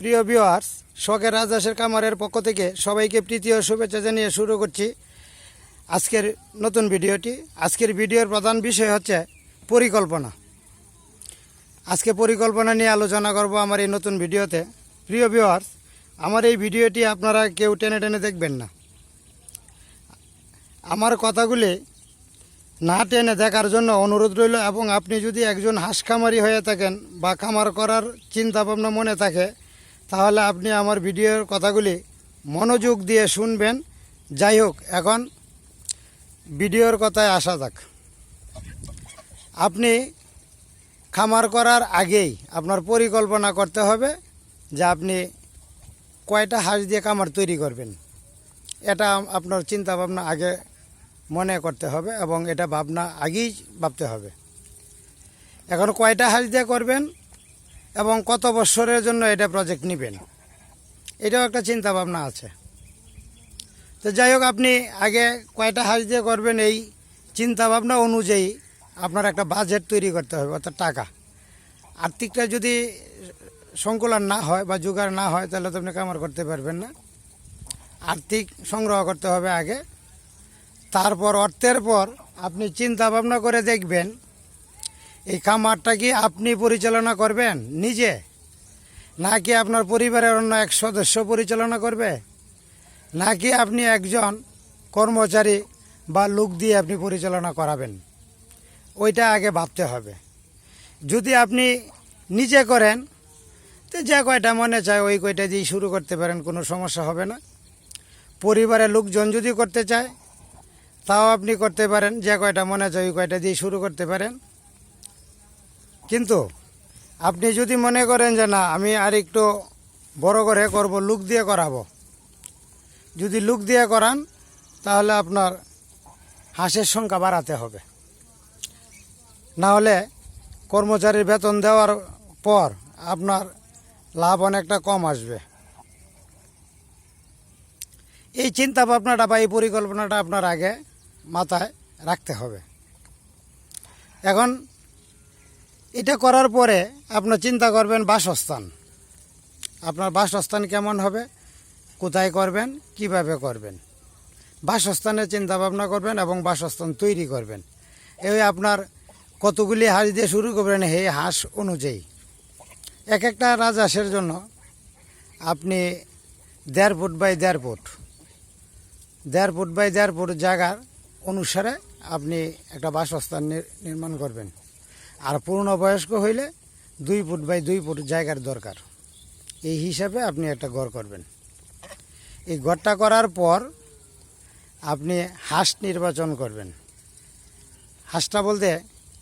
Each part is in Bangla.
প্রিয় ভিউয়ার্স শখের রাজদাসের কামারের পক্ষ থেকে সবাইকে প্রীতি ও শুভেচ্ছা জানিয়ে শুরু করছি আজকের নতুন ভিডিওটি। আজকের ভিডিওর প্রধান বিষয় হচ্ছে পরিকল্পনা। আজকে পরিকল্পনা নিয়ে আলোচনা করব আমার এই নতুন ভিডিওতে। প্রিয় ভিউয়ার্স আমার এই ভিডিওটি আপনারা কেউ টেনে টেনে দেখবেন না। আমার কথাগুলি না টেনে দেখার জন্য অনুরোধ রইল এবং আপনি যদি একজন হাঁস খামারি হয়ে থাকেন বা খামার করার চিন্তা ভাবনা মনে থাকে তাহলে আপনি আমার ভিডিওর কথাগুলি মনোযোগ দিয়ে শুনবেন। যাই হোক, এখন ভিডিওর কথায় আসা যাক। আপনি খামার করার আগেই আপনার পরিকল্পনা করতে হবে যে আপনি কয়টা হাঁস দিয়ে খামার তৈরি করবেন। এটা আপনার চিন্তা ভাবনা আগে মনে করতে হবে এবং এটা ভাবনা আগেই ভাবতে হবে। এখন কয়টা হাঁস দিয়ে করবেন? এবং কত বছরের জন্য এটা প্রজেক্ট নেবেন? এটাও একটা চিন্তা ভাবনা আছে। তো যাই হোক, আপনি আগে কয়টা হাঁস দিয়ে করবেন এই চিন্তা ভাবনা অনুযায়ী আপনার একটা বাজেট তৈরি করতে হবে, অর্থাৎ টাকা। আর্থিকটা যদি সংকুলন না হয় বা জোগাড় না হয়, তাহলে তো আপনি কামার করতে পারবেন না। আর্থিক সংগ্রহ করতে হবে আগে। তারপর অর্থের পর আপনি চিন্তা ভাবনা করে দেখবেন এই খামারটা কি আপনি পরিচালনা করবেন নিজে? নাকি আপনার পরিবারের অন্য এক সদস্য পরিচালনা করবে? নাকি আপনি একজন কর্মচারী বা লোক দিয়ে আপনি পরিচালনা করাবেন? ওইটা আগে ভাবতে হবে। যদি আপনি নিজে করেন, তো যে কয়টা মনে চায় ওই কয়টা দিয়ে শুরু করতে পারেন, কোনো সমস্যা হবে না। পরিবারের লোকজন যদি করতে চায়, তাও আপনি করতে পারেন, যে কয়টা মনে চায় ওই কয়টা দিয়ে শুরু করতে পারেন। কিন্তু আপনি যদি মনে করেন যে না, আমি আর একটু বড় করে করব, লুক দিয়ে করাবো। যদি লুক দিয়ে করান, তাহলে আপনার হাঁসের সংখ্যা বাড়াতে হবে। না হলে কর্মচারীর বেতন দেওয়ার পর আপনার লাভ অনেকটা কম আসবে। এই চিন্তা ভাবনাটা বা এই পরিকল্পনাটা আপনার আগে মাথায় রাখতে হবে। এখন এটা করার পরে আপনার চিন্তা করবেন বাসস্থান। আপনার বাসস্থান কেমন হবে? কোথায় করবেন? কীভাবে করবেন? বাসস্থানের চিন্তা ভাবনা করবেন এবং বাসস্থান তৈরি করবেন। এই আপনার কতগুলি হাঁস দিয়ে শুরু করবেন এই হাঁস অনুযায়ী। এক একটা রাজহাঁসের জন্য আপনি দেড় ফুট বাই দেড় ফুট দেড় ফুট বাই দেড় ফুট জায়গার অনুসারে আপনি একটা বাসস্থান নির- নির্মাণ করবেন। আর পূর্ণবয়স্ক হইলে দুই ফুট বাই দুই ফুট জায়গার দরকার। এই হিসাবে আপনি একটা ঘর করবেন। এই ঘরটা করার পর আপনি হাঁস নির্বাচন করবেন। হাঁসটা বলতে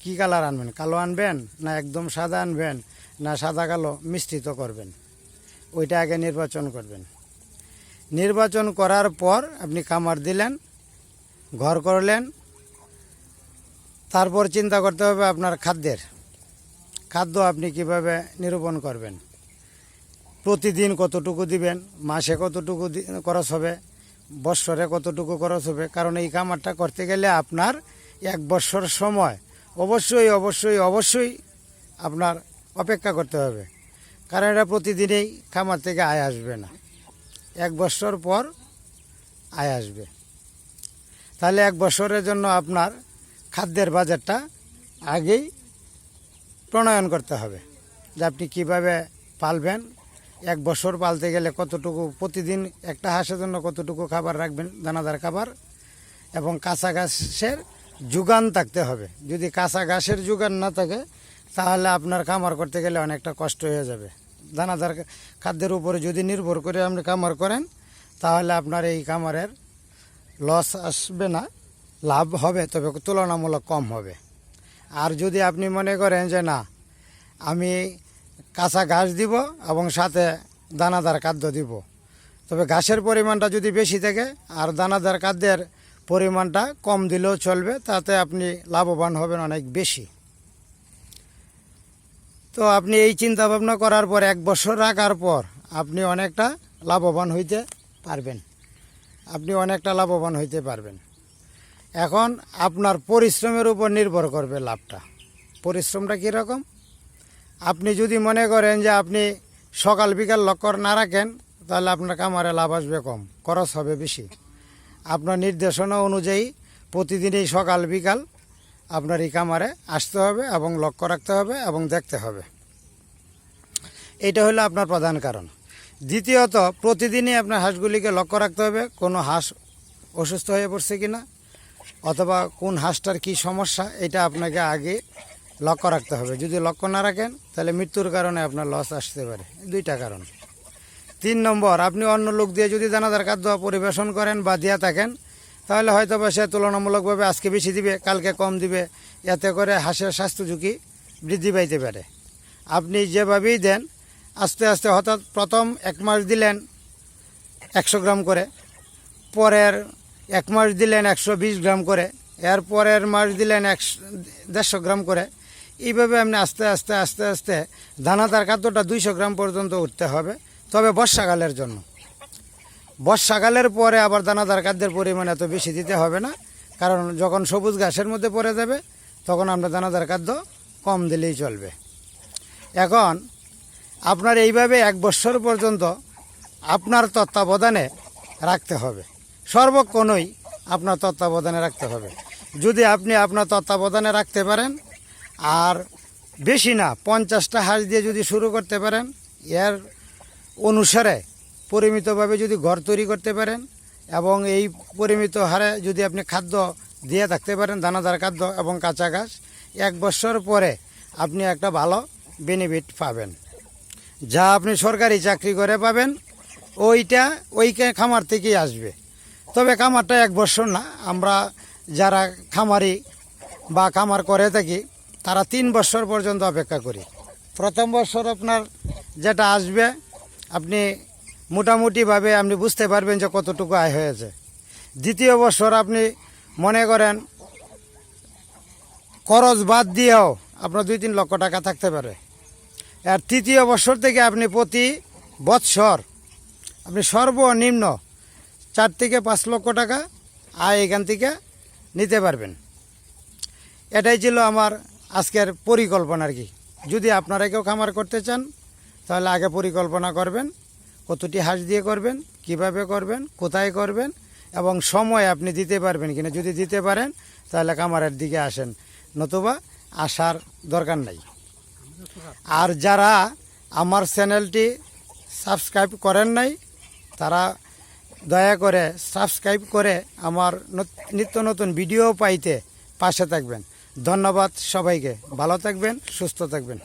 কি কালার আনবেন, কালো আনবেন না একদম সাদা আনবেন না সাদা কালো মিশ্রিত করবেন? ওইটা আগে নির্বাচন করবেন। নির্বাচন করার পর আপনি কামার দিলেন, ঘর করলেন তারপর চিন্তা করতে হবে আপনার খাদ্যের। খাদ্য আপনি কীভাবে নিরূপণ করবেন? প্রতিদিন কতটুকু দিবেন? মাসে কতটুকু খরচ হবে? বৎসরে কতটুকু খরচ হবে? কারণ এই কামারটা করতে গেলে আপনার এক বৎসর সময়। অবশ্যই অবশ্যই অবশ্যই আপনার অপেক্ষা করতে হবে। কারণ এটা প্রতিদিনেই খামার থেকে আয় আসবে না। এক বছর পর আয় আসবে। তাহলে এক বছরের জন্য আপনার খাদ্যের বাজারটা আগেই প্রণয়ন করতে হবে যে আপনি কীভাবে পালবেন, এক বছর পালতে গেলে কতটুকু প্রতিদিন একটা হাঁসের জন্য কতটুকু খাবার রাখবেন, দানাদার খাবার এবং কাঁচা ঘাসের যোগান থাকতে হবে। যদি কাঁচা ঘাসের যোগান না থাকে, তাহলে আপনার খামার করতে গেলে অনেকটা কষ্ট হয়ে যাবে। দানাদার খাদ্যের উপরে যদি নির্ভর করে আপনি খামার করেন, তাহলে আপনার এই খামারের লস আসবে না। লাভ হবে, তবে তুলনামূলক কম হবে। আর যদি আপনি মনে করেন যে না, আমি কাঁচা ঘাস দিব এবং সাথে দানাদার খাদ্য দিব, তবে ঘাসের পরিমাণটা যদি বেশি থাকে আর দানাদার খাদ্যের পরিমাণটা কম দিলেও চলবে, তাতে আপনি লাভবান হবেন অনেক বেশি। তো আপনি এই চিন্তা ভাবনা করার পর, এক বছর রাখার পর আপনি অনেকটা লাভবান হইতে পারবেন। আপনি অনেকটা লাভবান হইতে পারবেন। এখন আপনার পরিশ্রমের উপর নির্ভর করবে লাভটা। পরিশ্রমটা কীরকম? আপনি যদি মনে করেন যে আপনি সকাল বিকাল লক্ষ্য না রাখেন, তাহলে আপনার কামারে লাভ আসবে কম, খরচ হবে বেশি। আপনার নির্দেশনা অনুযায়ী প্রতিদিনই সকাল বিকাল আপনার এই কামারে আসতে হবে এবং লক্ষ্য রাখতে হবে এবং দেখতে হবে। এটা হলো আপনার প্রধান কারণ। দ্বিতীয়ত, প্রতিদিনই আপনার হাঁসগুলিকে লক্ষ্য রাখতে হবে, কোনো হাঁস অসুস্থ হয়ে পড়ছে কিনা। অথবা কোন হাঁসটার কি সমস্যা, এটা আপনাকে আগে লক্ষ্য রাখতে হবে। যদি লক্ষ্য না রাখেন, তাহলে মৃত্যুর কারণে আপনার লস আসতে পারে। দুইটা কারণ। তিন নম্বর, আপনি অন্য লোক দিয়ে যদি দানাদার খাদ্য পরিবেশন করেন বা দিয়া থাকেন, তাহলে হয়তো বা সে তুলনামূলকভাবে আজকে বেশি দিবে, কালকে কম দিবে। এতে করে হাঁসের স্বাস্থ্য ঝুঁকি বৃদ্ধি পাইতে পারে। আপনি যেভাবেই দেন, আস্তে আস্তে হঠাৎ প্রথম এক মাস দিলেন একশো গ্রাম করে, পরের এক মাস দিলেন একশো বিশ গ্রাম করে, এর পরের মাস দিলেন একশো, দেড়শো গ্রাম করে। এইভাবে আপনি আস্তে আস্তে আস্তে আস্তে দানাদার খাদ্যটা দুইশো গ্রাম পর্যন্ত উঠতে হবে, তবে বর্ষাকালের জন্য। বর্ষাকালের পরে আবার দানাদার খাদ্যের পরিমাণ এত বেশি দিতে হবে না, কারণ যখন সবুজ ঘাসের মধ্যে পড়ে যাবে, তখন আমরা দানাদার খাদ্য কম দিলেই চলবে। এখন, আপনার এইভাবে এক বছর পর্যন্ত আপনার তত্ত্বাবধানে রাখতে হবে। সর্বক্ষণই আপনার তত্ত্বাবধানে রাখতে হবে। যদি আপনি আপনার তত্ত্বাবধানে রাখতে পারেন, আর বেশি না, পঞ্চাশটা হাঁস দিয়ে যদি শুরু করতে পারেন, এর অনুসারে পরিমিতভাবে যদি ঘর তৈরি করতে পারেন, এবং এই পরিমিত হারে যদি আপনি খাদ্য দিয়ে থাকতে পারেন, দানাদার খাদ্য এবং কাঁচা ঘাস, এক বছর পরে আপনি একটা ভালো বেনিফিট পাবেন। যা আপনি সরকারি চাকরি করে পাবেন, ওইটা ওই খামার থেকেই আসবে। তবে খামারটা এক বছর না। আমরা যারা খামারি বা খামার করে থাকি, তারা তিন বছর পর্যন্ত অপেক্ষা করি। প্রথম বছর আপনার যেটা আসবে, আপনি মোটামুটিভাবে আপনি বুঝতে পারবেন যে কতটুকু আয় হয়েছে। দ্বিতীয় বছর আপনি মনে করেন, খরচ বাদ দিয়েও আপনার দুই তিন লক্ষ টাকা থাকতে পারে। আর তৃতীয় বছর থেকে আপনি প্রতি বৎসর আপনি সর্বনিম্ন চার থেকে পাঁচ লক্ষ টাকা আয় এখান থেকে নিতে পারবেন। এটাই ছিল আমার আজকের পরিকল্পনা আর কি। যদি আপনারা কেউ খামার করতে চান, তাহলে আগে পরিকল্পনা করবেন, কতটি হাঁস দিয়ে করবেন, কীভাবে করবেন, কোথায় করবেন এবং সময় আপনি দিতে পারবেন কিনা। যদি দিতে পারেন, তাহলে খামারের দিকে আসেন, নতুবা আসার দরকার নাই। আর যারা আমার চ্যানেলটি সাবস্ক্রাইব করেন নাই, তারা দয়া করে সাবস্ক্রাইব করে আমার নত- নিত্য নতুন ভিডিও পাইতে পাশে থাকবেন। ধন্যবাদ সবাইকে। ভালো থাকবেন, সুস্থ থাকবেন।